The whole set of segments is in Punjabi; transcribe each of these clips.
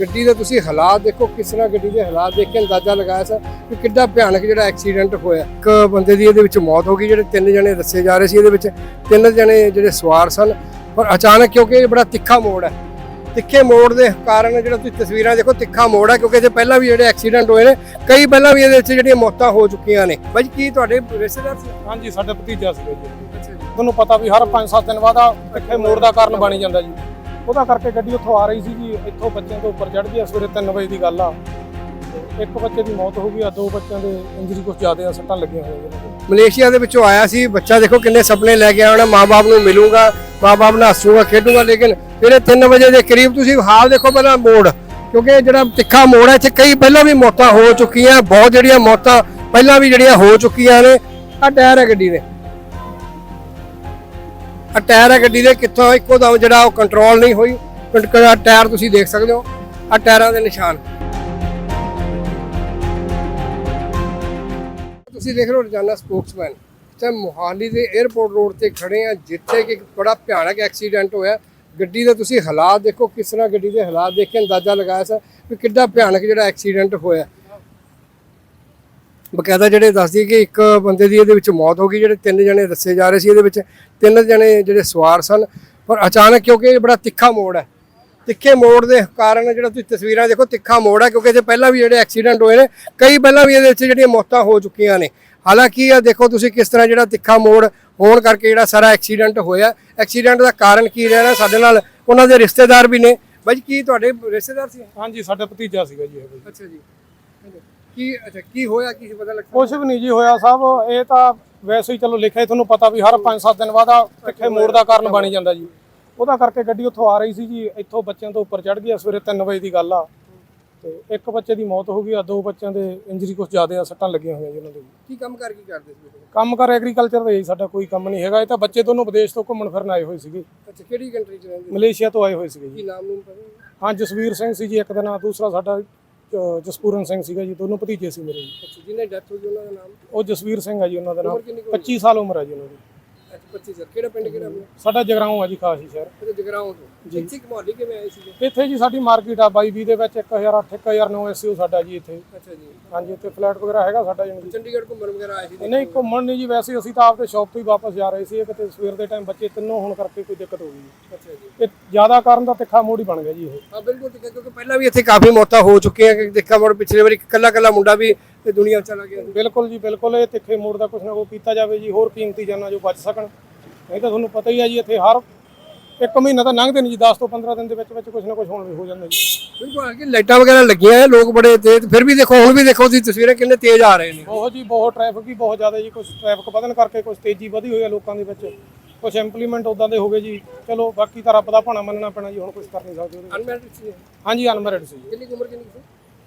ਗੱਡੀ ਦੇ ਤੁਸੀਂ ਹਾਲਾਤ ਦੇਖੋ ਕਿਸ ਤਰ੍ਹਾਂ ਗੱਡੀ ਦੇ ਹਾਲਾਤ ਦੇਖ ਕੇ ਅੰਦਾਜ਼ਾ ਲਗਾਇਆ ਸਰ ਕਿ ਕਿੱਡਾ ਭਿਆਨਕ ਜਿਹੜਾ ਐਕਸੀਡੈਂਟ ਹੋਇਆ। ਇੱਕ ਬੰਦੇ ਦੀ ਇਹਦੇ ਵਿੱਚ ਮੌਤ ਹੋ ਗਈ ਜਿਹੜੇ ਤਿੰਨ ਜਣੇ ਦੱਸੇ ਜਾ ਰਹੇ ਸੀ ਇਹਦੇ ਵਿੱਚ। ਤਿੰਨ ਜਣੇ ਜਿਹੜੇ ਸਵਾਰ ਸਨ ਪਰ ਅਚਾਨਕ ਕਿਉਂਕਿ ਇਹ ਬੜਾ ਤਿੱਖਾ ਮੋੜ ਹੈ। ਤਿੱਖੇ ਮੋੜ ਦੇ ਕਾਰਨ ਜਿਹੜਾ ਤੁਸੀਂ ਤਸਵੀਰਾਂ ਦੇਖੋ ਤਿੱਖਾ ਮੋੜ ਹੈ ਕਿਉਂਕਿ ਇਹਦੇ ਪਹਿਲਾਂ ਵੀ ਜਿਹੜੇ ਐਕਸੀਡੈਂਟ ਹੋਏ ਨੇ ਕਈ ਪਹਿਲਾਂ ਵੀ ਇਹਦੇ ਵਿੱਚ ਜਿਹੜੀਆਂ ਮੌਤਾਂ ਹੋ ਚੁੱਕੀਆਂ ਨੇ। ਬਾਈ ਕੀ ਤੁਹਾਡੇ ਰਿਸ਼ਤੇਦਾਰ ਸੀ? ਹਾਂਜੀ ਸਾਡਾ ਭਤੀਜਾ ਜੀ। ਤੁਹਾਨੂੰ ਪਤਾ ਵੀ ਹਰ 5-7 ਦਿਨ ਬਾਅਦ ਇਕੱਠੇ ਮੋੜ ਦਾ ਕਾਰਨ ਬਣੀ ਜਾਂਦਾ ਜੀ। ਉਹਦਾ ਕਰਕੇ ਗੱਡੀ ਉੱਥੋਂ ਆ ਰਹੀ ਸੀ ਜੀ ਇੱਥੋਂ ਬੱਚਿਆਂ ਦੇ ਉੱਪਰ ਚੜ ਗਿਆ ਸਵੇਰੇ 3 ਵਜੇ ਦੀ ਗੱਲ ਆ। ਤੇ ਇੱਕ ਬੱਚੇ ਦੀ ਮੌਤ ਹੋ ਗਈ ਆ, ਦੋ ਬੱਚਿਆਂ ਦੇ ਇੰਜਰੀ ਕੁਝ ਜ਼ਿਆਦਾ ਆ, ਸੱਟਾਂ ਲੱਗੀਆਂ ਹੋਈਆਂ ਜੀ ਮਲੇਸ਼ੀਆ ਦੇ ਵਿੱਚੋਂ ਆਇਆ ਸੀ, ਬੱਚਾ ਦੇਖੋ ਕਿੰਨੇ ਸੁਪਨੇ ਲੈ ਕੇ ਆਉਣਾ ਮਾਪੇ ਨੂੰ ਮਿਲੂੰਗਾ ਮਾਪੇ ਨਾਲ ਹੱਸੂਗਾ, ਖੇਡੂਗਾ, ਲੇਕਿਨ ਜਿਹੜੇ 3 ਵਜੇ ਦੇ ਕਰੀਬ ਤੁਸੀਂ ਹਾਲ ਦੇਖੋ ਪਹਿਲਾਂ ਮੋੜ, ਕਿਉਂਕਿ ਜਿਹੜਾ ਤਿੱਖਾ ਮੋੜ ਹੈ, ਇੱਥੇ ਕਈ ਪਹਿਲਾਂ ਵੀ ਮੌਤਾਂ ਹੋ ਚੁੱਕੀਆਂ, ਬਹੁਤ ਜਿਹੜੀਆਂ ਮੌਤਾਂ ਪਹਿਲਾਂ ਵੀ ਜਿਹੜੀਆਂ ਹੋ ਚੁੱਕੀਆਂ ਨੇ ਆ ਟਾਇਰ ਹੈ ਗੱਡੀ ਦੇ। ਆ ਟਾਇਰ ਹੈ ਗੱਡੀ ਦੇ, ਕਿੱਥੋਂ ਇੱਕੋ ਦਮ ਜਿਹੜਾ ਉਹ ਕੰਟਰੋਲ ਨਹੀਂ ਹੋਈ। ਆ ਟਾਇਰ ਤੁਸੀਂ ਦੇਖ ਸਕਦੇ ਹੋ ਆ ਟਾਇਰਾਂ ਦੇ ਨਿਸ਼ਾਨ। ਤੁਸੀਂ ਦੇਖ ਰਹੇ ਹੋ ਰੋਜ਼ਾਨਾ ਸਪੋਕਸਮੈਨ। ਤੇ ਮੋਹਾਲੀ ਦੇ 에ਅਰਪੋਰਟ ਰੋਡ ਤੇ ਖੜੇ ਆ, ਜਿੱਥੇ ਕਿ ਬੜਾ ਭਿਆਨਕ ਐਕਸੀਡੈਂਟ ਹੋਇਆ। ਗੱਡੀ ਦਾ ਤੁਸੀਂ ਹਾਲਾਤ ਦੇਖੋ, ਕਿਸ ਤਰ੍ਹਾਂ ਗੱਡੀ ਦੇ ਹਾਲਾਤ ਦੇਖ ਕੇ ਅੰਦਾਜ਼ਾ ਲਗਾਇਆ ਸਰ ਕਿ ਕਿੱਡਾ ਭਿਆਨਕ ਜਿਹੜਾ ਐਕਸੀਡੈਂਟ ਹੋਇਆ। ਬਕਾਇਦਾ ਜਿਹੜੇ ਦੱਸਦੀ ਕਿ ਇੱਕ ਬੰਦੇ ਦੀ ਇਹਦੇ ਵਿੱਚ ਮੌਤ ਹੋ ਗਈ ਜਿਹੜੇ ਤਿੰਨ ਜਣੇ ਦੱਸੇ ਜਾ ਰਹੇ ਸੀ ਇਹਦੇ ਵਿੱਚ ਤਿੰਨ ਜਣੇ ਜਿਹੜੇ ਸਵਾਰ ਸਨ ਪਰ ਅਚਾਨਕ ਕਿਉਂਕਿ ਇਹ ਬੜਾ ਤਿੱਖਾ ਮੋੜ ਹੈ। ਤਿੱਖੇ ਮੋੜ ਦੇ ਕਾਰਨ ਜਿਹੜਾ ਤੁਸੀਂ ਤਸਵੀਰਾਂ ਦੇਖੋ ਤਿੱਖਾ ਮੋੜ ਹੈ ਕਿਉਂਕਿ ਇਹਦੇ ਪਹਿਲਾਂ ਵੀ ਜਿਹੜੇ ਐਕਸੀਡੈਂਟ ਹੋਏ ਨੇ ਕਈ ਪਹਿਲਾਂ ਵੀ ਇਹਦੇ ਵਿੱਚ ਜਿਹੜੀਆਂ ਮੌਤਾਂ ਹੋ ਚੁੱਕੀਆਂ ਨੇ। ਹਾਲਾਂਕਿ ਇਹ ਦੇਖੋ ਤੁਸੀਂ ਕਿਸ ਤਰ੍ਹਾਂ ਜਿਹੜਾ ਤਿੱਖਾ ਮੋੜ ਹੋਣ ਕਰਕੇ ਜਿਹੜਾ ਸਾਰਾ ਐਕਸੀਡੈਂਟ ਹੋਇਆ ਐਕਸੀਡੈਂਟ ਦਾ ਕਾਰਨ ਕੀ ਰਿਹਾ ਸਾਡੇ ਨਾਲ? ਉਹਨਾਂ ਦੇ ਰਿਸ਼ਤੇਦਾਰ ਵੀ ਨੇ। ਬਾਈ ਕੀ ਤੁਹਾਡੇ ਰਿਸ਼ਤੇਦਾਰ ਸੀ? ਹਾਂਜੀ ਸਾਡਾ ਭਤੀਜਾ ਸੀਗਾ ਜੀ ਇਹ। ਬਈ ਅੱਛਾ ਜੀ। ਕੀ ਅੱਛਾ ਕੀ ਹੋਇਆ? ਕੀ ਪਤਾ ਲੱਗਾ? ਕੁਝ ਵੀ ਨਹੀਂ ਜੀ ਹੋਇਆ ਸਾਹਿਬ ਇਹ ਤਾਂ ਵੈਸੇ ਹੀ ਚਲੋ ਲਿਖਿਆ ਤੁਹਾਨੂੰ ਪਤਾ ਵੀ ਹਰ 5-7 ਦਿਨ ਬਾਅਦ ਆ ਇਕੱਠੇ ਮੋੜ ਦਾ ਕਾਰਨ ਬਣੀ ਜਾਂਦਾ ਜੀ। ਉਹਦਾ ਕਰਕੇ ਗੱਡੀ ਉੱਥੋਂ ਆ ਰਹੀ ਸੀ ਜੀ ਇੱਥੋਂ ਬੱਚਿਆਂ ਤੋਂ ਉੱਪਰ ਚੜ ਗਿਆ ਸਵੇਰੇ 3 ਵਜੇ ਦੀ ਗੱਲ ਆ। ਤੇ ਇੱਕ ਬੱਚੇ ਦੀ ਮੌਤ ਹੋ ਗਈ ਆ ਦੋ ਬੱਚਿਆਂ ਦੇ ਇੰਜਰੀ ਕੁਝ ਜ਼ਿਆਦਾ ਆ ਸੱਟਾਂ ਲੱਗੀਆਂ ਹੋਈਆਂ ਜੀ ਉਹਨਾਂ ਦੇ। ਕੀ ਕੰਮ ਕਰ ਕੀ ਕਰਦੇ ਸੀ? ਕੰਮ ਕਰ ਐਗਰੀਕਲਚਰ ਦਾ ਜੀ ਸਾਡਾ ਕੋਈ ਕੰਮ ਨਹੀਂ ਹੈਗਾ। ਇਹ ਤਾਂ ਬੱਚੇ ਦੋਨੋਂ ਵਿਦੇਸ਼ ਤੋਂ ਘੁੰਮਣ ਫਿਰਨ ਆਏ ਹੋਏ ਸੀਗੇ। ਅੱਛਾ ਕਿਹੜੀ ਕੰਟਰੀ ਚ ਰਹਿੰਦੇ? ਮਲੇਸ਼ੀਆ ਤੋਂ ਆਏ ਹੋਏ ਸੀਗੇ ਜੀ। ਕੀ ਨਾਮ ਨੂੰ ਪਤਾ? ਹਾਂ ਜਸਵੀਰ ਸਿੰਘ ਸੀ ਜੀ ਇੱਕ ਦਾ ਨਾਂ ਦੂਸਰਾ ਸਾਡਾ ਜਸਪੂਰਨ ਸਿੰਘ ਸੀਗਾ ਜੀ ਦੋਨੋਂ ਭਤੀਜੇ ਸੀ ਮੇਰੇ ਜੀ। ਜਿਹਨੇ ਡੈਥ ਹੋ ਗਈ ਉਹਨਾਂ ਦਾ ਨਾਮ? ਉਹ ਜਸਵੀਰ ਸਿੰਘ ਆ ਜੀ ਉਹਨਾਂ ਦਾ ਨਾਮ। ਉਮਰ ਕਿੰਨੀ ਕੁ 25 ਸਾਲ ਉਮਰ ਹੈ ਜੀ ਉਹਨਾਂ ਦੀ। ਅੱਛਾ 25 ਸਰ ਕਿਹੜਾ ਪਿੰਡ ਕਿਹੜਾ ਆਪਣਾ? ਸਾਡਾ ਜਗਰਾਉਂ ਆ ਜੀ ਖਾਸ ਹੀ ਸ਼ਹਿਰ। ਤੇ ਜਗਰਾਉਂ ਤੋਂ। ਇੱਥੇ ਕਮੌਲੀ ਕਿਵੇਂ ਆਏ ਸੀਗੇ? ਇੱਥੇ ਜੀ ਸਾਡੀ ਮਾਰਕੀਟ ਆ 22 ਦੇ ਵਿੱਚ 1008 1009 ਐਸਯੂ ਸਾਡਾ ਜੀ ਇੱਥੇ। ਅੱਛਾ ਜੀ। ਹਾਂਜੀ ਇੱਥੇ ਫਲੈਟ ਵਗੈਰਾ ਹੈਗਾ ਸਾਡਾ ਜੀ। ਚੰਡੀਗੜ੍ਹ ਘੁੰਮਣ ਵਗੈਰਾ ਆਏ ਸੀ ਨਹੀਂ ਘੁੰਮਣ ਨਹੀਂ ਜੀ ਵੈਸੇ ਅਸੀਂ ਤਾਂ ਆਪਦੇ ਸ਼ੌਪ ਤੋਂ ਹੀ ਵਾਪਸ ਜਾ ਰਹੇ ਸੀ ਕਿਤੇ ਸਵੇਰ ਦੇ ਟਾਈਮ ਬੱਚੇ ਤਿੰਨੋਂ ਹੋਣ ਕਰਕੇ ਕੋਈ ਦਿੱਕਤ ਹੋ ਗਈ। ਜੀ ਅੱਛਾ ਜੀ। ਇਹ ਜ਼ਿਆਦਾ ਕਾਰਨ ਦਾ ਤਿੱਖਾ ਮੋੜ ਹੀ ਬਣ ਗਿਆ ਜੀ ਇਹ। ਹਾਂ ਬਿਲਕੁਲ ਠੀਕ ਹੈ ਕਿਉਂਕਿ ਪਹਿਲਾਂ ਵੀ ਇੱਥੇ ਕਾਫੀ ਮੌਤਾਂ ਹੋ ਚੁੱਕੀਆਂ ਕਿ ਦੇਖਾ ਮੋੜ ਪਿਛਲੇ ਵਾਰੀ ਕੱਲਾ ਕੱਲਾ ਮੁੰਡਾ ਵੀ ਤੇ ਦੁਨੀਆ ਚਲਾ ਗਿਆ। ਬਿਲਕੁਲ ਜੀ ਬਿਲਕੁਲ। ਇਹ ਤਿੱਖੇ ਮੋੜ ਦਾ ਕੁਛ ਨਾ ਕੋਈ ਕੀਤਾ ਜਾਵੇ ਜੀ ਹੋਰ ਕੀਮਤੀ ਜਾਨਾਂ ਜੋ ਬਚ ਸਕਣ। ਨਹੀਂ ਤਾਂ ਤੁਹਾਨੂੰ ਪਤਾ ਹੀ ਆ ਜੀ ਇੱਥੇ ਹਰ ਇੱਕ ਮਹੀਨਾ ਤਾਂ ਲੰਘਦੇ ਨਹੀਂ ਜੀ 10 ਤੋਂ 15 ਦਿਨ ਦੇ ਵਿੱਚ ਵਿੱਚ ਕੁਛ ਨਾ ਕੁਛ ਹੋਣ ਹੋ ਜਾਂਦਾ ਜੀ। ਬਿਲਕੁਲ ਕਿ ਲਾਈਟਾਂ ਵਗੈਰਾ ਲੱਗੀਆਂ ਆ ਲੋਕ ਬੜੇ ਤੇਜ਼ ਫਿਰ ਵੀ ਦੇਖੋ ਹੁਣ ਵੀ ਦੇਖੋ ਤੁਸੀਂ ਤਸਵੀਰਾਂ ਕਿੰਨੇ ਤੇਜ਼ ਆ ਰਹੇ ਨੇ। ਬਹੁਤ ਜੀ ਬਹੁਤ ਟ੍ਰੈਫਿਕ ਹੀ ਬਹੁਤ ਜ਼ਿਆਦਾ ਜੀ ਕੁਝ ਟ੍ਰੈਫਿਕ ਵਧਣ ਕਰਕੇ ਕੁਝ ਤੇਜ਼ੀ ਵਧੀ ਹੋਈ ਹੈ ਲੋਕਾਂ ਦੇ ਵਿੱਚ। ਕੁਝ ਇੰਪਲੀਮੈਂਟ ਉਦਾਂ ਦੇ ਹੋ ਗਏ ਜੀ। ਚਲੋ ਬਾਕੀ ਤਾਂ ਰੱਬ ਦਾ ਭਾਣਾ ਮੰਨਣਾ ਪੈਣਾ ਜੀ ਹੁਣ ਕੁਝ ਕਰ ਨਹੀਂ ਸਕਦੇ। ਉਹਦੇ ਅਨਮੈਰਿਡ ਸੀ ਇਹ। ਹਾਂਜੀ ਅਨਮੈਰਿਡ ਸੀ ਜੀ। ਕਿੰਨੀ ਕੁ ਉਮਰ ਕਿੰਨੀ ਕੁ ਸੀ?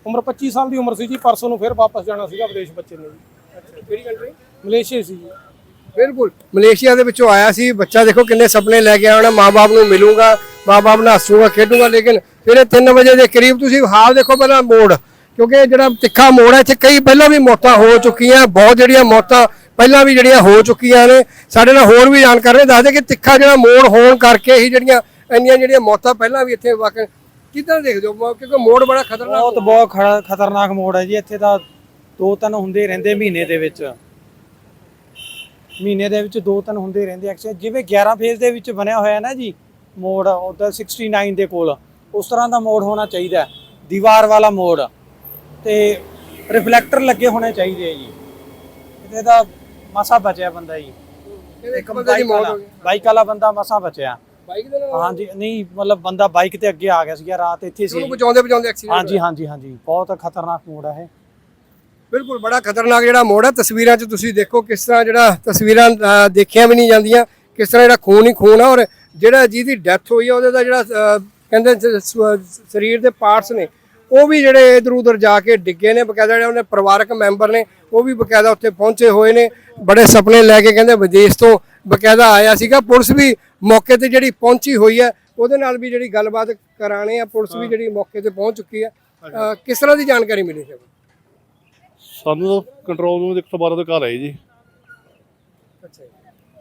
ਉਮਰ 25 ਸਾਲ ਦੀ ਉਮਰ ਸੀ ਜੀ ਪਰਸੋਂ ਨੂੰ ਫਿਰ ਵਾਪਸ ਜਾਣਾ ਸੀਗਾ ਵਿਦੇਸ਼ ਬੱਚੇ ਨੇ ਜੀ। ਕਿਹੜੀ ਕੰਟਰੀ ਮਲੇਸ਼ੀਆ ਸੀ ਜੀ। ਬਿਲਕੁਲ। ਮਲੇਸ਼ੀਆ ਦੇ ਵਿੱਚੋਂ ਆਇਆ ਸੀ ਬੱਚਾ ਦੇਖੋ ਕਿੰਨੇ ਸੁਪਨੇ ਲੈ ਕੇ ਆਉਣਾ ਮਾਪੇ ਨੂੰ ਮਿਲੂੰਗਾ ਮਾਪੇ ਨਾਲ ਹੱਸੂਗਾ ਖੇਡੂਗਾ ਲੇਕਿਨ ਫਿਰ 3 ਵਜੇ ਦੇ ਕਰੀਬ ਤੁਸੀਂ ਹਾਲ ਦੇਖੋ ਪਹਿਲਾਂ ਮੋੜ ਕਿਉਂਕਿ ਜਿਹੜਾ ਤਿੱਖਾ ਮੋੜ ਹੈ ਇੱਥੇ ਕਈ ਪਹਿਲਾਂ ਵੀ ਮੌਤਾਂ ਹੋ ਚੁੱਕੀਆਂ ਬਹੁਤ ਜਿਹੜੀਆਂ ਮੌਤਾਂ ਪਹਿਲਾਂ ਵੀ ਜਿਹੜੀਆਂ ਹੋ ਚੁੱਕੀਆਂ ਨੇ। ਸਾਡੇ ਨਾਲ ਹੋਰ ਵੀ ਜਾਣਕਾਰੀ ਦੱਸਦੇ ਕਿ ਤਿੱਖਾ ਜਿਹੜਾ ਮੋੜ ਹੋਣ ਕਰਕੇ ਹੀ ਜਿਹੜੀਆਂ ਇੰਨੀਆਂ ਜਿਹੜੀਆਂ ਮੌਤਾਂ ਪਹਿਲਾਂ ਵੀ ਇੱਥੇ ਵਾਕਈ ਕਿੱਦਾਂ ਦੇਖਦੇ ਹੋ? ਮ- ਕਿਉਂਕਿ ਮੋੜ ਬੜਾ ਖਤਰਨਾਕ ਬਹੁਤ ਬਹੁਤ ਖੜਾ- ਖਤਰਨਾਕ ਮੋੜ ਹੈ ਜੀ। ਇੱਥੇ ਤਾਂ ਦੋ ਤਿੰਨ ਹੁੰਦੇ ਹੀ ਰਹਿੰਦੇ ਮਹੀਨੇ ਦੇ ਵਿੱਚ। ਮਹੀਨੇ ਦੇ ਵਿੱਚ ਦੋ ਤਿੰਨ ਹੁੰਦੇ ਹੀ ਰਹਿੰਦੇ। ਐਕਸੀਡੈਂਟ ਜਿਵੇਂ 11 ਫੇਜ਼ ਦੇ ਵਿੱਚ ਬਣਿਆ ਹੋਇਆ ਨਾ ਜੀ ਮੋੜ ਉਹਦਾ 69 ਦੇ ਕੋਲ ਉਸ ਤਰ੍ਹਾਂ ਦਾ ਮੋੜ ਹੋਣਾ ਚਾਹੀਦਾ ਹੈ। ਦੀਵਾਰ ਵਾਲਾ ਮੋੜ। ਤੇ ਰਿਫਲੈਕਟਰ ਲੱਗੇ ਹੋਣੇ ਚਾਹੀਦੇ ਆ ਜੀ। ਇਹਦੇ ਦਾ ਮਸਾ ਬਚਿਆ ਬੰਦਾ ਜੀ। ਇੱਕ ਬੰਦੇ ਦੀ ਬਾਈਕ ਮੌਤ ਵਾਲਾ ਹੋ ਗਈ। ਬਾਈਕ ਵਾਲਾ ਬੰਦਾ ਮਸਾ ਬਚਿਆ। ਬਾਈਕ ਦੇ ਨਾਲ? ਹਾਂਜੀ ਨਹੀਂ ਮਤਲਬ ਬੰਦਾ ਬਾਈਕ ਤੇ ਅੱਗੇ ਆ ਗਿਆ ਸੀਗਾ ਰਾਤ ਇੱਥੇ ਸੀ। ਉਹਨੂੰ ਬਚਾਉਂਦੇ ਬਚਾਉਂਦੇ ਐਕਸੀਡੈਂਟ ਹਾਂਜੀ ਹਾਂਜੀ ਹਾਂਜੀ। ਬਹੁਤ ਖਤਰਨਾਕ ਮੋੜ ਹੈ ਇਹ। ਬਿਲਕੁਲ ਬੜਾ ਖਤਰਨਾਕ ਜਿਹੜਾ ਮੋੜ ਹੈ ਤਸਵੀਰਾਂ 'ਚ ਤੁਸੀਂ ਦੇਖੋ ਕਿਸ ਤਰ੍ਹਾਂ ਜਿਹੜਾ ਤਸਵੀਰਾਂ ਦੇਖੀਆਂ ਵੀ ਨਹੀਂ ਜਾਂਦੀਆਂ। ਕਿਸ ਤਰ੍ਹਾਂ ਜਿਹੜਾ ਖੂਨ ਹੀ ਖੂਨ ਆ ਔਰ ਜਿਹੜਾ ਜਿਹਦੀ ਡੈਥ ਹੋਈ ਆ ਉਹਦੇ ਦਾ ਜਿਹੜਾ ਕਹਿੰਦੇ ਸਰੀਰ ਦੇ ਪਾਰਟਸ ਨੇ ਉਹ ਵੀ ਜਿਹੜੇ ਇਧਰ ਉਧਰ ਜਾ ਕੇ ਡਿੱਗੇ ਨੇ। ਬਕਾਇਦਾ ਜਿਹੜੇ ਉਹਨੇ ਪਰਿਵਾਰਕ ਮੈਂਬਰ ਨੇ ਉਹ ਵੀ ਬਕਾਇਦਾ ਉੱਥੇ ਪਹੁੰਚੇ ਹੋਏ ਨੇ। ਬੜੇ ਸੁਪਨੇ ਲੈ ਕੇ ਕਹਿੰਦੇ ਵਿਦੇਸ਼ ਤੋਂ ਬਕਾਇਦਾ ਆਇਆ ਸੀਗਾ। ਪੁਲਿਸ ਵੀ ਮੌਕੇ ਤੇ ਜਿਹੜੀ ਪਹੁੰਚੀ ਹੋਈ ਹੈ ਉਹਦੇ ਨਾਲ ਵੀ ਜਿਹੜੀ ਗੱਲਬਾਤ ਕਰਾਣੇ ਆ। ਪੁਲਿਸ ਵੀ ਜਿਹੜੀ ਮੌਕੇ ਤੇ ਪਹੁੰਚ ਚੁੱਕੀ ਹੈ। ਕਿਸ ਤਰ੍ਹਾਂ ਦੀ ਜਾਣਕਾਰੀ ਮਿਲੀ ਹੈ ਸਾਨੂੰ ਕੰਟਰੋਲ ਰੂਮ ਦੇ 112 ਦਾ ਕਾਲ ਆਈ ਜੀ। ਅੱਛਾ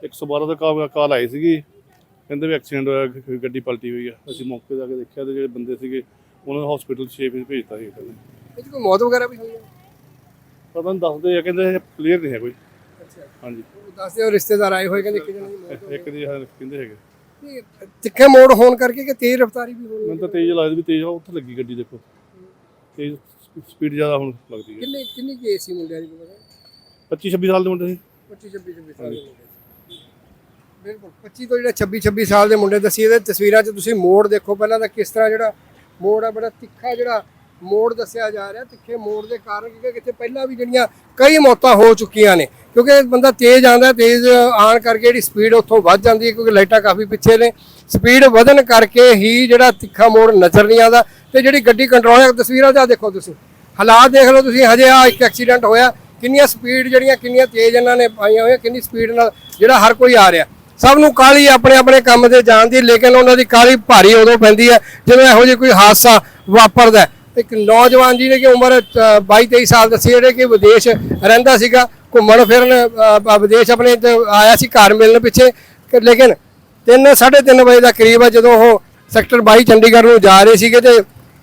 112 ਦਾ ਕਾਲ ਕਾਲ ਆਈ ਸੀਗੀ। ਕਹਿੰਦੇ ਵੀ ਐਕਸੀਡੈਂਟ ਹੋਇਆ ਗ- ਗੱਡੀ ਪਲਟੀ ਹੋਈ ਆ। ਅਸੀਂ ਮੌਕੇ ਆ ਕੇ ਦੇਖਿਆ ਤੇ ਜਿਹੜੇ ਬੰਦੇ ਸੀਗੇ ਉਹਨਾਂ ਨੂੰ ਹਸਪੀਟਲ 6 ਵਜੇ ਭੇਜਤਾ ਸੀ। ਇਹ 'ਚ ਕੋਈ ਮੌਤ ਵਗੈਰਾ ਵੀ ਹੋਈ ਹੈ? ਪਤਾ ਨਹੀਂ ਦੱਸਦੇ ਆ ਕਹਿੰਦੇ ਕਲੀਅਰ ਨਹੀਂ ਹੈ ਕੋਈ। ਹਾਂਜੀ। ਉਹ ਦੱਸਦੇ ਹੋ ਰਿਸ਼ਤੇਦਾਰ ਆਏ ਹੋਏ ਕਹਿੰਦੇ ਕਿਹਨਾਂ ਦੀ ਮੌਤ ਹੋ ਇੱਕ ਦੀ ਹਾਲ ਕਹਿੰਦੇ ਹੈਗੇ। ਗਈ। ਇਹ ਤਿੱਖੇ ਮੋੜ ਹੋਣ ਕਰਕੇ ਕਿ ਤੇਜ਼ ਰਫ਼ਤਾਰੀ ਵੀ ਹੋਣੀ ਮੈਨੂੰ ਤਾਂ ਤੇਜ਼ ਲੱਗਦੀ ਵੀ ਤੇਜ਼ ਆ ਉੱਥੇ ਲੱਗੀ ਗੱਡੀ ਦੇਖੋ। ਤੇਜ਼ ਸਪੀਡ ਜ਼ਿਆਦਾ ਹੁਣ ਲੱਗਦੀ ਹੈ। ਕਿੰਨੇ ਕਿੰਨੀ ਕੇਸ ਸੀ ਮੁੰਡਿਆਂ ਦੀ ਪਤਾ? 25 26 ਸਾਲ ਦੇ ਮੁੰਡੇ ਸੀ। 25 26 26 ਸਾਲ ਦੇ ਮੁੰਡੇ ਸੀ। ਬਿਲਕੁਲ 25 ਤੋਂ ਜਿਹੜਾ 26 26 ਸਾਲ ਦੇ ਮੁੰਡੇ ਦਸੀ ਇਹਦੇ ਤਸਵੀਰਾਂ 'ਚ ਤੁਸੀਂ ਮੋੜ ਦੇਖੋ ਪਹਿਲਾਂ ਤਾਂ ਕਿਸ ਤਰ੍ਹਾਂ ਜਿਹੜਾ ਮੋੜ ਆ ਬੜਾ ਤਿੱਖਾ ਜਿਹੜਾ ਮੋੜ ਦੱਸਿਆ ਜਾ ਰਿਹਾ ਤਿੱਖੇ ਮੋੜ ਦੇ ਕਾਰਨ ਕਿਉਂਕਿ ਕਿਤੇ ਪਹਿਲਾਂ ਵੀ ਜਿਹੜੀਆਂ ਕਈ ਮੌਤਾਂ ਹੋ ਚੁੱਕੀਆਂ ਨੇ। ਕਿਉਂਕਿ ਬੰਦਾ ਤੇਜ਼ ਆਂਦਾ ਤੇਜ਼ ਆਣ ਕਰਕੇ ਜਿਹੜੀ ਸਪੀਡ ਉੱਥੋਂ ਵੱਧ ਜਾਂਦੀ ਹੈ, ਕਿਉਂਕਿ ਲਾਈਟਾਂ ਕਾਫੀ ਪਿੱਛੇ ਨੇ। ਸਪੀਡ ਵਧਣ ਕਰਕੇ ਹੀ ਜਿਹੜਾ ਤਿੱਖਾ ਮੋੜ ਨਜ਼ਰ ਨਹੀਂ ਆਉਂਦਾ। ਤੇ ਜਿਹੜੀ ਗੱਡੀ ਕੰਟਰੋਲ ਹੈ, ਤਸਵੀਰਾਂ 'ਚ ਆਹ ਦੇਖੋ ਤੁਸੀਂ। ਹਾਲਾਤ ਦੇਖ ਲਓ ਤੁਸੀਂ, ਹਜੇ ਆ ਇੱਕ ਐਕਸੀਡੈਂਟ ਹੋਇਆ। ਕਿੰਨੀਆਂ ਸਪੀਡ ਜਿਹੜੀਆਂ, ਕਿੰਨੀਆਂ ਤੇਜ਼ ਇਹਨਾਂ ਨੇ ਪਾਈਆਂ ਹੋਈਆਂ, ਕਿੰਨੀ ਸਪੀਡ ਨਾਲ ਜਿਹੜਾ ਹਰ ਕੋਈ ਆ ਰਿਹਾ। ਸਭ ਨੂੰ ਕਾਲੀ ਆਪਣੇ ਆਪਣੇ ਕੰਮ ਤੇ ਜਾਣ ਦੀ, ਲੇਕਿਨ ਉਹਨਾਂ ਦੀ ਕਾਲੀ ਭਾਰੀ ਉਦੋਂ ਪੈਂਦੀ ਹੈ, ਜਦੋਂ ਇਹੋ ਜਿਹੀ ਕੋਈ ਹਾਦਸਾ ਵਾਪਰਦਾ ਇੱਕ ਨੌਜਵਾਨ ਜੀ ਨੇ ਕਿ ਉਮਰ 22 23 ਸਾਲ ਦੱਸੀ, ਜਿਹੜੇ ਕਿ ਵਿਦੇਸ਼ ਰਹਿੰਦਾ ਸੀਗਾ ਘੁੰਮਣ ਫਿਰਨ ਅ, ਵਿਦੇਸ਼ ਆਪਣੇ ਤੇ ਆਇਆ ਸੀ ਘਰ ਮਿਲਣ ਪਿੱਛੇ। ਕਿ ਲੇਕਿਨ 3 3:30 ਵਜੇ ਦਾ ਕਰੀਬ ਹੈ ਜਦੋਂ ਉਹ ਸੈਕਟਰ 22 ਚੰਡੀਗੜ੍ਹ ਨੂੰ ਜਾ ਰਹੇ ਸੀਗੇ ਤੇ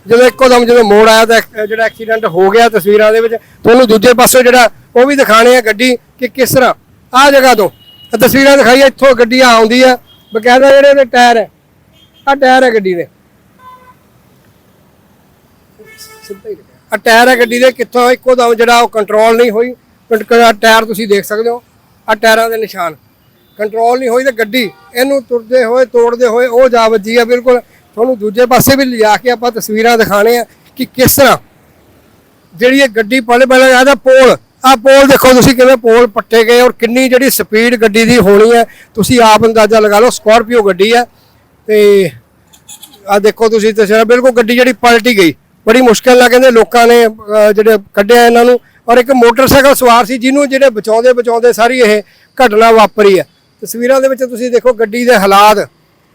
ਜਦੋਂ ਇੱਕੋ ਦਮ ਜਦੋਂ ਮੋੜ ਆਇਆ ਤਾਂ ਐਕ- ਜਿਹੜਾ ਐਕਸੀਡੈਂਟ ਹੋ ਗਿਆ ਤਸਵੀਰਾਂ ਦੇ ਵਿੱਚ ਤੁਹਾਨੂੰ ਦੂਜੇ ਪਾਸੇ ਜਿਹੜਾ ਉਹ ਵੀ ਦਿਖਾਣੇ ਆ ਗੱਡੀ ਕਿ ਕਿਸ ਤਰ੍ਹਾਂ ਆਹ ਜਗ੍ਹਾ ਤੋਂ। ਆਹ ਤਸਵੀਰਾਂ ਦਿਖਾਈਆਂ ਇੱਥੋਂ ਗੱਡੀ ਆਉਂਦੀ ਆ ਬਕਾਇਦਾ ਜਿਹੜੇ ਇਹਦੇ ਟਾਇਰ ਹੈ ਆ ਟਾਇਰ ਹੈ ਗੱਡੀ ਦੇ। ਸਿੱਧਾ ਆ ਟਾਇਰ ਹੈ ਗੱਡੀ ਦੇ ਕਿੱਥੋਂ ਇੱਕੋ ਦਮ ਜਿਹੜਾ ਉਹ ਕੰਟਰੋਲ ਨਹੀਂ ਹੋਈ। ਆ ਟਾਇਰ ਤੁਸੀਂ ਦੇਖ ਸਕਦੇ ਹੋ ਆ ਟਾਇਰਾਂ ਦੇ ਨਿਸ਼ਾਨ। ਕੰਟਰੋਲ ਨਹੀਂ ਹੋਈ ਤੇ ਗੱਡੀ, ਇਹਨੂੰ ਤੁਰਦੇ ਹੋਏ, ਤੋੜਦੇ ਹੋਏ ਉਹ ਜਾ ਵੱਜੀ ਆ ਬਿਲਕੁਲ। ਤੁਹਾਨੂੰ ਦੂਜੇ ਪਾਸੇ ਵੀ ਲਿਜਾ ਕੇ ਆਪਾਂ ਤਸਵੀਰਾਂ ਦਿਖਾਣੇ ਆ ਕਿ ਕਿਸ ਤਰ੍ਹਾਂ ਜਿਹੜੀ ਇਹ ਗੱਡੀ ਪਹਿਲੇ ਪਹਿਲੇ ਆਦਾ ਪੋਲ ਆ ਪੋਲ ਦੇਖੋ ਤੁਸੀਂ ਕਿਵੇਂ ਪੋਲ ਪੱਟੇ ਗਏ ਔਰ ਕਿੰਨੀ ਜਿਹੜੀ ਸਪੀਡ ਗੱਡੀ ਦੀ ਹੋਣੀ ਹੈ ਤੁਸੀਂ ਆਪ ਅੰਦਾਜ਼ਾ ਲਗਾ ਲਓ ਸਕਾਰਪੀਓ ਗੱਡੀ ਹੈ ਤੇ ਆ ਦੇਖੋ ਤੁਸੀਂ ਤਸਵੀਰਾਂ ਬਿਲਕੁਲ ਗੱਡੀ ਜਿਹੜੀ ਪਲਟੀ ਗਈ। ਬੜੀ ਮੁਸ਼ਕਲ ਨਾਲ ਕਹਿੰਦੇ ਲੋਕਾਂ ਨੇ ਜਿਹੜੇ ਕੱਢਿਆ ਇਹਨਾਂ ਨੂੰ। ਔਰ ਇੱਕ ਮੋਟਰਸਾਈਕਲ ਸਵਾਰ ਸੀ ਜਿਹਨੂੰ ਜਿਹੜੇ ਬਚਾਉਂਦੇ ਬਚਾਉਂਦੇ ਸਾਰੀ ਇਹ ਘਟਨਾ ਵਾਪਰੀ ਹੈ। ਤਸਵੀਰਾਂ ਦੇ ਵਿੱਚ ਤੁਸੀਂ ਦੇਖੋ ਗੱਡੀ ਦੇ ਹਾਲਾਤ।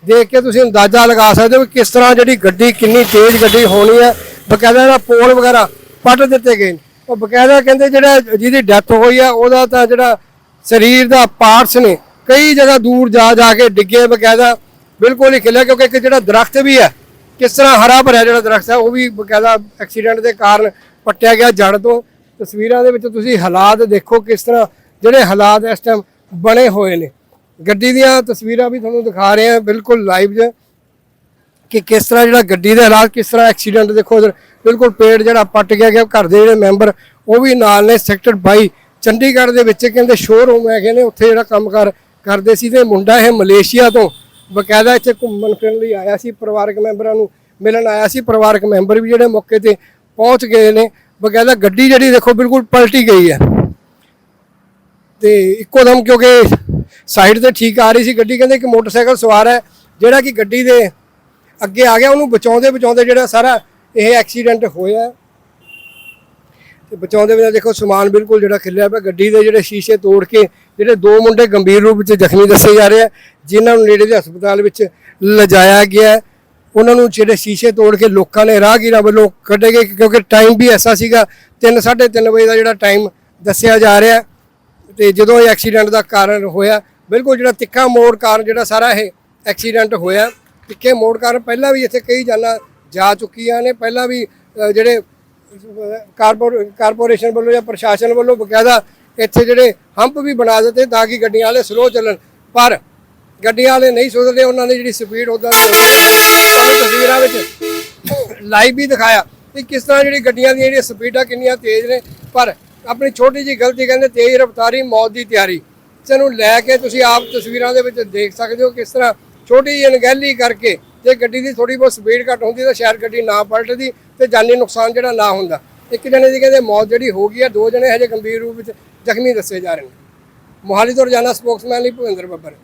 ਦੇਖ ਕੇ ਤੁਸੀਂ ਅੰਦਾਜ਼ਾ ਲਗਾ ਸਕਦੇ ਹੋ ਕਿ ਕਿਸ ਤਰ੍ਹਾਂ ਜਿਹੜੀ ਗੱਡੀ ਕਿੰਨੀ ਤੇਜ਼ ਗੱਡੀ ਹੋਣੀ ਹੈ। ਬਕਾਇਦਾ ਇਹਦਾ ਪੋਲ ਵਗੈਰਾ ਪੱਟ ਦਿੱਤੇ ਗਏ ਨੇ। ਉਹ ਬਕਾਇਦਾ ਕਹਿੰਦੇ ਜਿਹੜਾ ਜਿਹਦੀ ਡੈਥ ਹੋਈ ਹੈ, ਉਹਦਾ ਤਾਂ ਜਿਹੜਾ ਸਰੀਰ ਦਾ ਪਾਰਟਸ ਨੇ, ਕਈ ਜਗ੍ਹਾ ਦੂਰ ਜਾ ਜਾ ਕੇ ਡਿੱਗੇ ਬਕਾਇਦਾ। ਬਿਲਕੁਲ ਹੀ ਖਿਲਿਆ ਕਿਉਂਕਿ ਇੱਕ ਜਿਹੜਾ ਦਰਖਤ ਵੀ ਹੈ, ਕਿਸ ਤਰ੍ਹਾਂ ਹਰਾ ਭਰਿਆ ਜਿਹੜਾ ਦਰਖਤ ਹੈ, ਉਹ ਵੀ ਬਕਾਇਦਾ ਐਕਸੀਡੈਂਟ ਦੇ ਕਾਰਨ ਪੱਟਿਆ ਗਿਆ ਜੜ ਤੋਂ। ਤਸਵੀਰਾਂ ਦੇ ਵਿੱਚ ਤੁਸੀਂ ਹਾਲਾਤ ਦੇਖੋ ਕਿਸ ਤਰ੍ਹਾਂ ਜਿਹੜੇ ਹਾਲਾਤ ਇਸ ਟਾਈਮ ਬਣੇ ਹੋਏ ਨੇ। ਗੱਡੀ ਦੀਆਂ ਤਸਵੀਰਾਂ ਵੀ ਤੁਹਾਨੂੰ ਦਿਖਾ ਰਹੇ ਹਾਂ, ਬਿਲਕੁਲ ਲਾਈਵ 'ਚ ਕਿ ਕਿਸ ਤਰ੍ਹਾਂ ਜਿਹੜਾ ਗੱਡੀ ਦੇ ਹਾਲਾਤ, ਕਿਸ ਤਰ੍ਹਾਂ ਐਕਸੀਡੈਂਟ ਦੇਖੋ ਬਿਲਕੁਲ ਪੇੜ ਜਿਹੜਾ ਪੱਟ ਗਿਆ ਗਿਆ, ਘਰ ਦੇ ਜਿਹੜੇ ਮੈਂਬਰ ਉਹ ਵੀ ਨਾਲ ਨੇ ਸੈਕਟਰ 22 ਚੰਡੀਗੜ੍ਹ ਦੇ ਵਿੱਚ ਕਹਿੰਦੇ ਸ਼ੋਰੂਮ ਹੈਗੇ ਨੇ, ਉੱਥੇ ਜਿਹੜਾ ਕੰਮ ਕੰਮਕਾਰ ਕਰਦੇ ਸੀ ਤੇ ਮੁੰਡਾ ਇਹ ਮਲੇਸ਼ੀਆ ਤੋਂ ਬਕਾਇਦਾ ਇੱਥੇ ਘੁੰਮਣ ਫਿਰਨ ਲਈ ਆਇਆ ਸੀ, ਪਰਿਵਾਰਕ ਮੈਂਬਰਾਂ ਨੂੰ ਮਿਲਣ ਆਇਆ ਸੀ, ਪਰਿਵਾਰਕ ਮੈਂਬਰ ਵੀ ਜਿਹੜੇ ਮੌਕੇ ਤੇ ਪਹੁੰਚ ਗਏ ਨੇ। ਬਕਾਇਦਾ ਗੱਡੀ ਜਿਹੜੀ ਦੇਖੋ ਬਿਲਕੁਲ ਪਲਟੀ ਗਈ ਹੈ। ਤੇ ਇੱਕੋ ਦਮ ਕਿਉਂਕਿ ਸਾਈਡ ਤੇ ਠੀਕ ਆ ਰਹੀ ਸੀ ਗੱਡੀ, ਕਹਿੰਦੇ ਕਿ ਮੋਟਰਸਾਈਕਲ ਸਵਾਰ ਹੈ, ਜਿਹੜਾ ਕਿ ਗੱਡੀ ਦੇ ਅੱਗੇ ਆ ਗਿਆ, ਉਹਨੂੰ ਬਚਾਉਂਦੇ ਬਚਾਉਂਦੇ ਜਿਹੜਾ ਸਾਰਾ ਇਹ ਐਕਸੀਡੈਂਟ ਹੋਇਆ ਤੇ ਬਚਾਉਂਦੇ ਵੇਲੇ ਦੇਖੋ ਸਮਾਨ ਬਿਲਕੁਲ ਜਿਹੜਾ ਖਿਲਿਆ ਪਿਆ, ਗੱਡੀ ਦੇ ਜਿਹੜੇ ਸ਼ੀਸ਼ੇ ਤੋੜ ਕੇ ਜਿਹੜੇ ਦੋ ਮੁੰਡੇ ਗੰਭੀਰ ਰੂਪ ਵਿੱਚ ਜ਼ਖਮੀ ਦੱਸੇ ਜਾ ਰਹੇ ਆ ਜਿਨ੍ਹਾਂ ਨੂੰ ਨੇੜੇ ਦੇ ਹਸਪਤਾਲ ਵਿੱਚ ਲਿਜਾਇਆ ਗਿਆ ਉਹਨਾਂ ਨੂੰ ਜਿਹੜੇ ਸ਼ੀਸ਼ੇ ਤੋੜ ਕੇ ਲੋਕਾਂ ਨੇ ਰਾਹਗੀਰਾਂ ਵੱਲੋਂ ਕੱਢੇ ਗਏ, ਕਿਉਂਕਿ ਟਾਈਮ ਵੀ ਐਸਾ ਸੀਗਾ 3 3:30 ਵਜੇ ਦਾ ਜਿਹੜਾ ਟਾਈਮ ਦੱਸਿਆ ਜਾ ਰਿਹਾ ਹੈ। ਤੇ ਜਦੋਂ ਇਹ ਐਕਸੀਡੈਂਟ ਦਾ ਕਾਰਨ ਹੋਇਆ, ਬਿਲਕੁਲ ਜਿਹੜਾ ਤਿੱਖਾ ਮੋੜ ਕਾਰਨ ਜਿਹੜਾ ਸਾਰਾ ਇਹ ਐਕਸੀਡੈਂਟ ਹੋਇਆ ਤਿੱਖੇ ਮੋੜ ਕਾਰਨ ਪਹਿਲਾਂ ਵੀ ਇੱਥੇ ਕਈ ਜਾਨਾਂ ਜਾ ਚੁੱਕੀਆਂ ਨੇ, ਪਹਿਲਾਂ ਵੀ ਜਿਹੜੇ ਕਾਰਪੋਰ ਕਾਰਪੋਰੇਸ਼ਨ ਵੱਲੋਂ ਜਾਂ ਪ੍ਰਸ਼ਾਸਨ ਵੱਲੋਂ ਬਕਾਇਦਾ ਇੱਥੇ ਜਿਹੜੇ ਹੰਪ ਵੀ ਬਣਾ ਦਿੱਤੇ ਤਾਂ ਕਿ ਗੱਡੀਆਂ ਵਾਲੇ ਸਲੋ ਚੱਲਣ ਪਰ ਗੱਡੀਆਂ ਵਾਲੇ ਨਹੀਂ ਸੁਧਰਦੇ, ਉਹਨਾਂ ਨੇ ਜਿਹੜੀ ਸਪੀਡ ਉਦਾਂ ਦੀ ਤੁਹਾਨੂੰ ਤਸਵੀਰਾਂ ਵਿੱਚ ਲਾਈਵ ਵੀ ਦਿਖਾਇਆ ਕਿ ਕਿਸ ਤਰ੍ਹਾਂ ਜਿਹੜੀ ਗੱਡੀਆਂ ਦੀਆਂ ਜਿਹੜੀਆਂ ਸਪੀਡਾਂ ਕਿੰਨੀਆਂ ਤੇਜ਼ ਨੇ। ਪਰ ਆਪਣੀ ਛੋਟੀ ਜੀ ਗਲਤੀ ਕਹਿੰਦੇ ਤੇਜ਼ ਰਫ਼ਤਾਰੀ, ਮੌਤ ਦੀ ਤਿਆਰੀ। ਇਸ ਨੂੰ ਲੈ ਕੇ ਤੁਸੀਂ ਆਪ ਤਸਵੀਰਾਂ ਦੇ ਵਿੱਚ ਦੇਖ ਸਕਦੇ ਹੋ ਕਿਸ ਤਰ੍ਹਾਂ ਛੋਟੀ ਜਿਹੀ ਅਣਗਹਿਲੀ ਕਰਕੇ ਜੇ ਗੱਡੀ ਦੀ ਥੋੜੀ ਬਹੁਤ ਸਪੀਡ ਘੱਟ ਹੁੰਦੀ ਤਾਂ ਸ਼ਾਇਦ ਗੱਡੀ ਨਾ ਪਲਟਦੀ ਤੇ ਜਾਨੀ ਨੁਕਸਾਨ ਜਿਹੜਾ ਨਾ ਹੁੰਦਾ। ਇੱਕ ਜਣੇ ਦੀ ਕਹਿੰਦੇ ਮੌਤ ਜਿਹੜੀ ਹੋ ਗਈ ਹੈ ਦੋ ਜਣੇ ਹਜੇ ਗੰਭੀਰ ਰੂਪ ਵਿੱਚ ਜ਼ਖਮੀ ਦੱਸੇ ਜਾ ਰਹੇ ਨੇ। ਮੋਹਾਲੀ ਤੋਂ ਰੋਜ਼ਾਨਾ ਸਪੋਕਸਮੈਨ ਲਈ ਭੁਪਿੰਦਰ ਬੱਬਰ।